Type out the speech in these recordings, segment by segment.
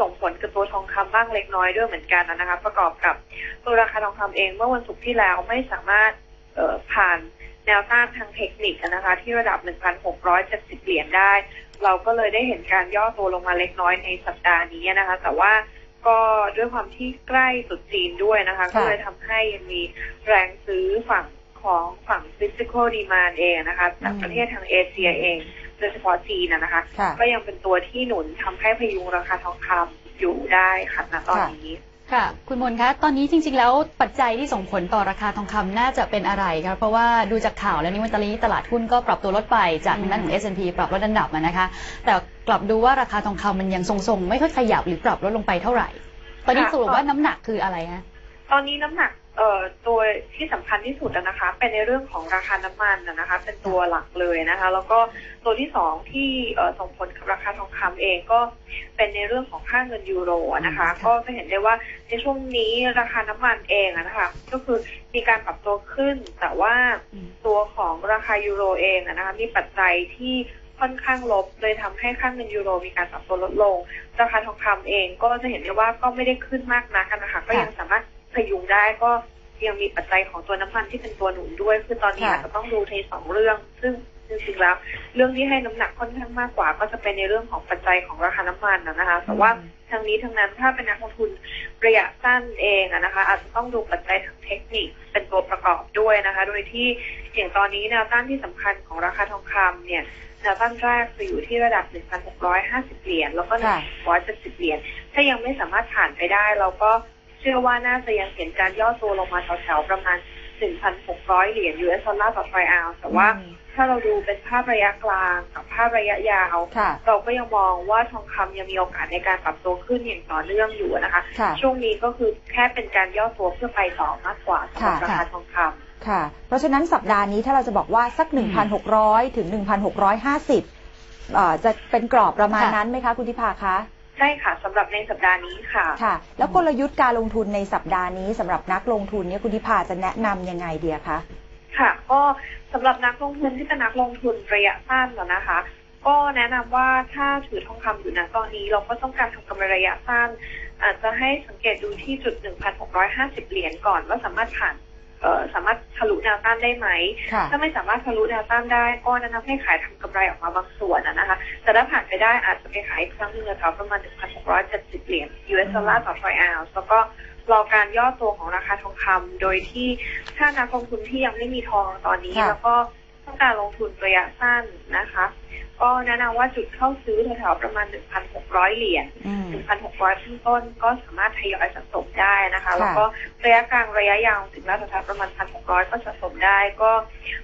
ส่งผลกับตัวทองคำบ้างเล็กน้อยด้วยเหมือนกันนะคะ ประกอบกับตัวราคาทองคำเองเมื่อวันศุกร์ที่แล้วไม่สามารถเอ่อผ่านแนวต้านทางเทคนิคนะคะ ที่ระดับ 1,670 เหรียญได้ เราก็เลยได้เห็นการย่อตัวลงมาเล็กน้อยในสัปดาห์นี้นะคะ แต่ว่าก็ด้วยความที่ใกล้ตรุษจีนด้วยนะคะค่ะก็เลยทำให้ยังมีแรงซื้อฝั่งของฝั่ง physical demand เองนะคะจากประเทศทางเอเชียเอง โดยเฉพาะจีนนะนะคะค่ะก็ยังเป็นตัวที่หนุนทำให้พยุงราคาทองคำอยู่ได้ค่ะณตอนนี้ค่ะ คุณมนคะตอนนี้จริง ๆ แล้วปัจจัยที่ส่งผลต่อราคาทองคำน่าจะเป็นอะไรคะเพราะว่าดูจากข่าวแล้วนี่วันตอนนี้ตลาดหุ้นก็ปรับตัวลดไปจากทางด้านของ S&P ปรับลดอันดับมานะคะ แต่กลับดูว่าราคาทองคำมันยังทรงๆ ไม่ค่อยขยับหรือปรับลดลงไปเท่าไหร่ ตอนนี้ค่ะสรุปว่าน้ำหนักคืออะไรฮะ ตอนนี้น้ำหนักเอ่อตัวที่สำคัญที่สุดอะนะคะ เป็นในเรื่องของราคาน้ำมันอะนะคะ เป็นตัวหลักเลยนะคะ แล้วก็ตัวที่สองที่เอ่อส่งผลกับราคาทองคำเองก็เป็นในเรื่องของค่าเงินยูโรอะนะคะอืมค่ะก็จะเห็นได้ว่าในช่วงนี้ราคาน้ำมันเองอะนะคะ ก็คือมีการปรับตัวขึ้น แต่ว่าอืมตัวของราคายูโรเองอะนะคะมีปัจจัยที่ค่อนข้างลบเลยทำให้ค่าเงินยูโรมีการปรับตัวลดลง ราคาทองคำเองก็จะเห็นได้ว่าก็ไม่ได้ขึ้นมากนักอะนะคะ ก็ยังสามารถพ ยุงได้ก็ยังมีปัจจัยของตัวน้ำมันที่เป็นตัวหนุนด้วย คือตอนนี้ค่ะอาจจะต้องดูในสองเรื่อง ซึ่งจริงๆแล้ว เรื่องที่ให้น้ำหนักค่อนข้างมากกว่า ก็จะเป็นในเรื่องของปัจจัยของราคาน้ำมันนะนะคะแต่ว่าทางนี้ทางนั้นถ้าเป็นนักลงทุนระยะสั้นเองอะนะคะ อาจจะต้องดูปัจจัยทางเทคนิคเป็นตัวประกอบด้วยนะคะ โดยที่อย่างตอนนี้แนวต้านที่สำคัญของราคาทองคำเนี่ยแนวต้านแรกจะอยู่ที่ระดับ 1,650 เหรียญแล้วก็ค่ะ1,670เหรียญถ้ายังไม่สามารถผ่านไปได้เราก็ เชื่อว่าน่าจะยังเห็นการย่อตัวลงมาแถวๆประมาณ 1,600 เหรียญ US ดอลลาร์ต่อทรอยออนซ์แต่ว่าอืมถ้าเราดูเป็นภาพระยะกลางกับภาพระยะยาวค่ะเราก็ยังมองว่าทองคำยังมีโอกาสในการปรับตัวขึ้นอย่างต่อเนื่องอยู่นะคะค่ะช่วงนี้ก็คือแค่เป็นการย่อตัวเพื่อไปต่อมากกว่าสำหรับค่ะราคาทองคำค่ะ เพราะฉะนั้นสัปดาห์นี้ถ้าเราจะบอกว่าสัก 1,600 ถึง 1,650เอ่อจะเป็นกรอบประมาณค่ะนั้นไหมคะคุณทิพาคะ ใช่ค่ะสำหรับในสัปดาห์นี้ค่ะค่ะ แล้วกลยุทธ์การลงทุนในสัปดาห์นี้สำหรับนักลงทุนเนี่ยคุณทิพาจะแนะนำยังไงเดียคะค่ะ ก็สำหรับนักลงทุนที่เป็นนักลงทุนระยะสั้นอะนะคะ ก็แนะนำว่าถ้าถือทองคำอยู่นะตอนนี้เราก็ต้องการทำกำไรระยะสั้น อาจจะให้สังเกตดูที่จุด 1,650 เหรียญก่อนว่าสามารถผ่านเอ่อสามารถ ทะลุแนวต้านได้ไหมค่ะถ้าไม่สามารถทะลุแนวต้านได้ ก็แนะนำให้ขายทำกำไรออกมาบางส่วนอะนะคะ แต่ถ้าผ่านไปได้อาจจะไปขายอีกครั้งหนึงแถวๆประมาณ 1,670 เหรียญ US ดอลลาร์ต่อทรอยออนซ์แล้วก็รอการย่อตัวของราคาทองคำโดยที่ถ้านักลงทุนที่ยังไม่มีทองตอนนี้ค่ะแล้วก็ต้องการลงทุนระยะสั้นนะคะ ก็แนะนำว่าจุดเข้าซื้อแถวๆประมาณ 1,600 เหรียญอืม1,600ขึ้นต้นก็สามารถทยอยสะสมได้นะคะค่ะแล้วก็ระยะกลางระยะยาวถึงระดับประมาณ 1,600 ก็สะสมได้ก็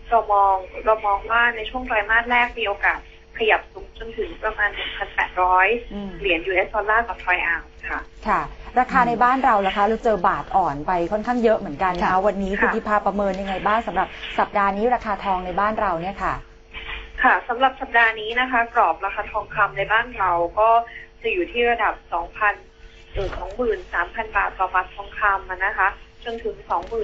เรามองเรามองว่าในช่วงไตรมาสแรกมีโอกาสขยับสูงจนถึงประมาณ 1,800อืมเหรียญ US ดอลลาร์ต่อทรอยออนซ์ค่ะ ค่ะ ราคาในบ้านเราล่ะคะ เราเจอบาทอ่อนไปค่อนข้างเยอะเหมือนกันนะคะค่ะวันนี้คุณค่ะทิพาประเมินยังไงบ้างสำหรับสัปดาห์นี้ราคาทองในบ้านเราเนี่ยค่ะ ค่ะสำหรับสัปดาห์นี้นะคะ กรอบราคาทองคำในบ้านเราก็จะอยู่ที่ระดับ 2,000หรือ23,000 บาทต่อบาททองคำอะนะคะจนถึง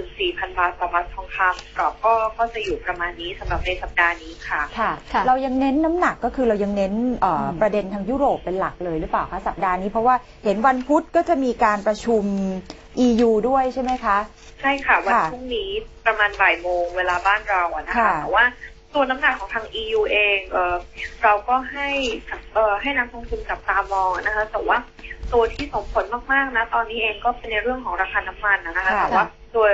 24,000 บาทต่อบาททองคำกรอบก็ก็จะอยู่ประมาณนี้สำหรับในสัปดาห์นี้ค่ะ ค่ะค่ะเรายังเน้นน้ำหนักก็คือเรายังเน้นเอ่ออม ประเด็นทางยุโรปเป็นหลักเลยหรือเปล่าคะสัปดาห์นี้เพราะว่าเห็นวันพุธก็จะมีการประชุม EU ด้วยใช่ไหมคะ ใช่ค่ะ วันค่ะพรุ่งนี้ประมาณบ่ายโมงเวลาบ้านเราอะนะคะค่ะแต่ว่า ตัวน้ำหนักของทาง EU เองเออเราก็ให้เออให้นักลงทุนจับตามองนะคะแต่ว่าตัวที่ส่งผลมากๆนะตอนนี้เองก็เป็นในเรื่องของราคาน้ำมันนะคะค่ะแต่ว่าตัว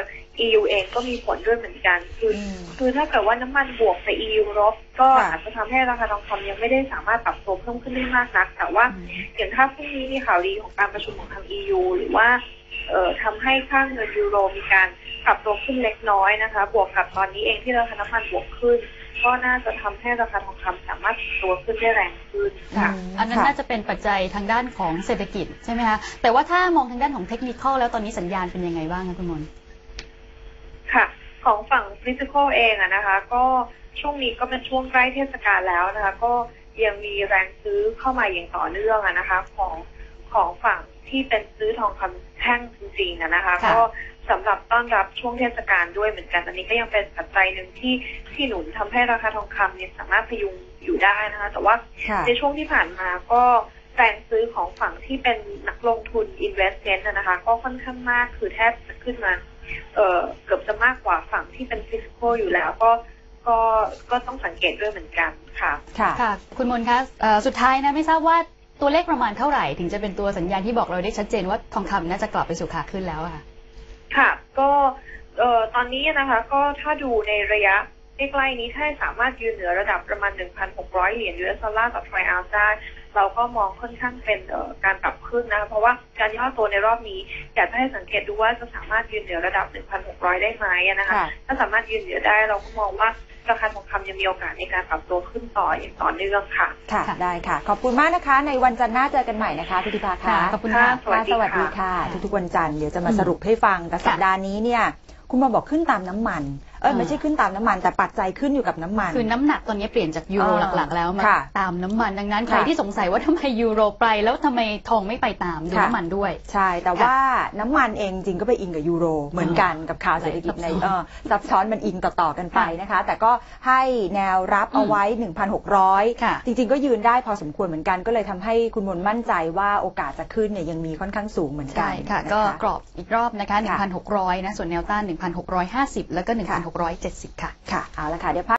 EU เองก็มีผลด้วยเหมือนกัน คืออมคือถ้าเกิดว่าน้ำมันบวกแต่ EU ลบก็ค่ะอาจจะทำให้ราคาทองคำยังไม่ได้สามารถปรับตัวเพิ่มขึ้นได้มากนัก แต่ว่าอืมอย่างถ้าพรุ่งนี้มีข่าวดีของการประชุมของทาง EU หรือว่าเอ่อทำให้ค่าเงินยูโรมีการปรับตัวขึ้นเล็กน้อยนะคะ บวกกับตอนนี้เองที่ราคาน้ำมันบวกขึ้น ก็น่าจะทำให้ราคาทองคำสามารถปรับตัวขึ้นได้แรงขึ้นค่ะอืมอันนั้นค่ะ น่าจะเป็นปัจจัยทางด้านของเศรษฐกิจใช่ไหมคะแต่ว่าถ้ามองทางด้านของเทคนิคแล้วตอนนี้สัญญาณเป็นยังไงบ้างคะคุณมน ค่ะ ของฝั่งฟิสิกอลเองอะนะคะ ก็ช่วงนี้ก็เป็นช่วงใกล้เทศกาลแล้วนะคะ ก็ยังมีแรงซื้อเข้ามาอย่างต่อเนื่องอะนะคะ ของของฝั่งที่เป็นซื้อทองคำแท่งจริงๆอะนะคะ ค่ะ ก็ สำหรับต้อนรับช่วงเทศกาลด้วยเหมือนกัน อันนี้ก็ยังเป็นปัจจัยหนึ่งที่ที่หนุนทำให้ราคาทองคำเนี่ยสามารถพยุงอยู่ได้นะคะ แต่ว่าค่ะในช่วงที่ผ่านมาก็แรงซื้อของฝั่งที่เป็นนักลงทุน investment นะนะคะ ก็ค่อนข้างมากคือแทบจะขึ้นมาเอ่อเกือบจะมากกว่าฝั่งที่เป็น physical อยู่แล้วก็ก็ก็ต้องสังเกตด้วยเหมือนกันค่ะ ค่ะค่ะคุณมนต์คะเอ่อสุดท้ายนะไม่ทราบว่าตัวเลขประมาณเท่าไหร่ ถึงจะเป็นตัวสัญญาณที่บอกเราได้ชัดเจนว่าทองคำน่าจะกลับไปสู่ขาขึ้นแล้วอะค่ะ ค่ะ ก็เอ่อตอนนี้นะคะ ก็ถ้าดูในระยะใกล้ๆนี้ถ้าสามารถยืนเหนือระดับประมาณ 1,600 เหรียญ US ดอลลาร์ต่อทรอยออนซ์ได้เราก็มองค่อนข้างเป็นเอ่อการปรับขึ้นนะคะเพราะว่าการย่อตัวในรอบนี้ อยากจะให้สังเกตดูว่าจะสามารถยืนเหนือระดับ 1,600 ได้ไหมอะนะคะค่ะถ้าสามารถยืนเหนือได้เราก็มองว่า ราคาทองคำยังมีโอกาสในการปรับตัวขึ้นต่ออย่างต่อเนื่องค่ะค่ะ ค่ะ ได้ค่ะ ขอบคุณมากนะคะ ในวันจันทร์หน้าเจอกันใหม่นะคะพิธิภาค่ะค่ะขอบคุณค่ะค่ะสวัสดีสวัสดีค่ะค่ะ ทุกๆวันจันทร์เดี๋ยวจะมาอืมสรุปให้ฟัง แต่ค่ะสัปดาห์นี้เนี่ย คุณมาบอกขึ้นตามน้ำมันเอออ่าไม่ใช่ขึ้นตามน้ำมันแต่ปัจจัยขึ้นอยู่กับน้ำมัน คือน้ำหนักตอนนี้เปลี่ยนจากยูโรอ่าหลักๆ แล้วมาค่ะตามน้ำมันดังนั้น ใครค่ะ ที่สงสัยว่าทำไมยูโรไปแล้วทำไมทองไม่ไปตามดูค่ะน้ำมันด้วย ใช่ แต่ว่าน้ำมันเองจริงก็ไปอิงกับยูโร เหมือนกันกับข่าวเศรษฐกิจในซับซ้อนเออซับซ้อนมันอิงต่อ ๆ กันไปนะคะ แต่ก็ให้แนวรับเอาไว้1,600ค่ะจริง ๆ ก็ยืนได้พอสมควรเหมือนกันก็เลยทำให้คุณมนต์มั่นใจว่าโอกาสจะขึ้นเนี่ยยังมีค่อนข้างสูงเหมือนกันใช่ค่ะ น ก็กรอบอีกรอบนะคะค่ะ1,600 นะ ส่วนแนวต้าน 1,650 แล้วก็1,670 ค่ะ ค่ะ เอาละค่ะ เดี๋ยวพัก